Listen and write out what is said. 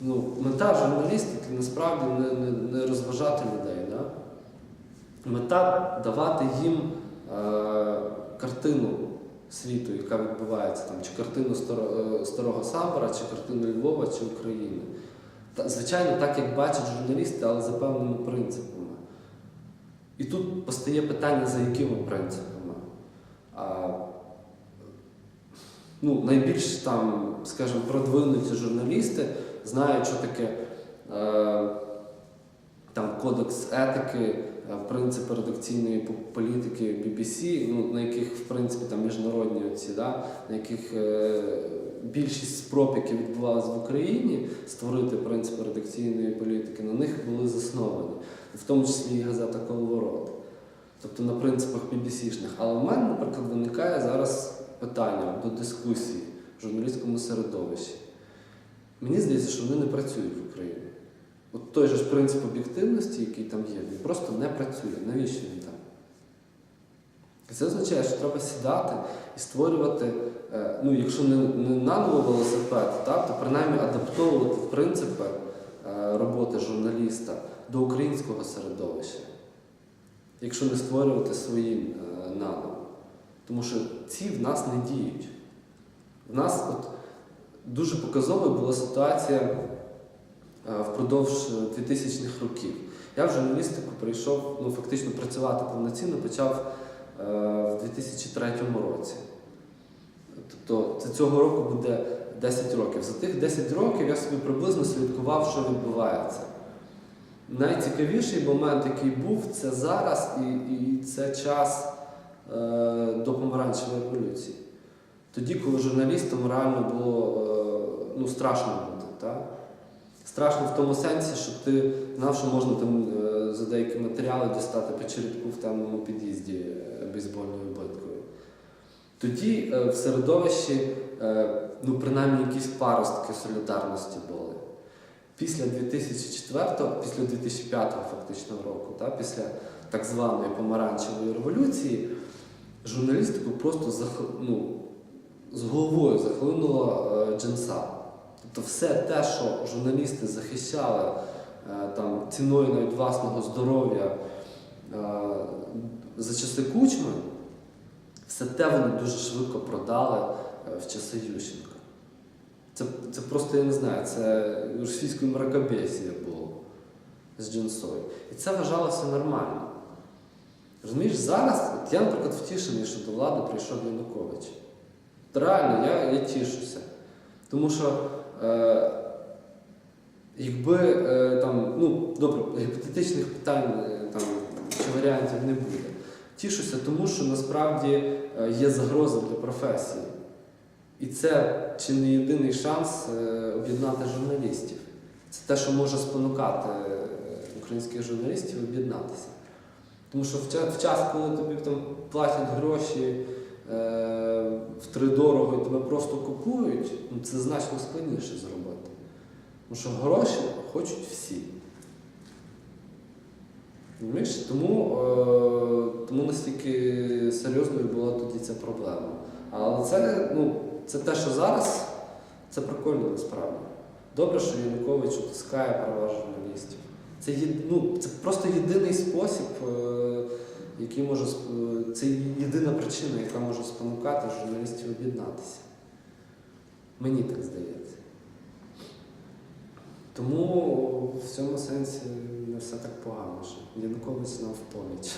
ну, мета журналістики насправді не, не, не розважати людей. Да? Мета давати їм е, картину світу, яка відбувається там, чи картину е, старого Самбора, чи картину Львова, чи України. Та, звичайно, так як бачать журналісти, але за певними принципами. І тут постає питання, за якими принципами. А, ну, найбільш там, скажімо, продвинуті журналісти знають, що таке е, там, кодекс етики, е, принципи редакційної політики BBC, ну, на яких, в принципі, там міжнародні оці, да, на яких е, більшість спроб, які відбувалися в Україні, створити принципи редакційної політики, на них були засновані, в тому числі і газета Коловорот. Тобто на принципах BBC-шних. Але в мене, наприклад, виникає зараз питання до дискусії в журналістському середовищі. Мені здається, що вони не працюють в Україні. От той же ж принцип об'єктивності, який там є, він просто не працює. Навіщо він там? Це означає, що треба сідати і створювати, е, ну, якщо не, не наново велосипед, так, то принаймні адаптовувати принципи е, роботи журналіста до українського середовища, якщо не створювати свої е, наново. Тому що ці в нас не діють. В нас от дуже показовою була ситуація е, впродовж 2000-х років. Я в журналістику прийшов, ну фактично працювати повноцінно почав е, в 2003 році. Тобто це цього року буде 10 років. За тих 10 років я собі приблизно слідкував, що відбувається. Найцікавіший момент, який був, це зараз і, і це час е, до помаранчевої революції. Тоді, коли журналістам реально було е, ну, страшно бути. Так? Страшно в тому сенсі, що ти знав, що можна там е, за деякі матеріали дістати по черепку в темному під'їзді е, бейсбольною биткою. Тоді в середовищі, ну, принаймні, якісь паростки солідарності були. Після 2004, після 2005 фактично року, та, після так званої помаранчевої революції, журналістику просто ну, з головою захлинула е, джинса. Тобто все те, що журналісти захищали е, там, ціною навіть власного здоров'я е, за часи кучми, все те вони дуже швидко продали в часи Ющенка. Це, це просто, я не знаю, це російською мракобесія було з джинсою. І це вважалося нормально. Розумієш, зараз, от я, наприклад, втішений, що до влади прийшов Янукович. Реально, я, я тішуся. Тому що е, якби е, там, ну, добре, гіпотетичних питань е, там, чи варіантів не буде. Тішуся, тому що насправді е, є загроза для професії. І це чи не єдиний шанс е, об'єднати журналістів. Це те, що може спонукати українських журналістів об'єднатися. Тому що в час, коли тобі там платять гроші втридорого і тебе просто купують, ну, це значно складніше зробити. Тому що гроші хочуть всі. Розумієш? Тому, е, тому настільки серйозною була тоді ця проблема. Але це, ну, це те, що зараз, це прикольно насправді. Добре, що Янукович утискає права журналістів. Це, ну, це просто єдиний спосіб, е, який може е, це єдина причина, яка може спонукати журналістів об'єднатися. Мені так здається. Тому в цьому сенсі не все так погано, що Янукович нам в поміч.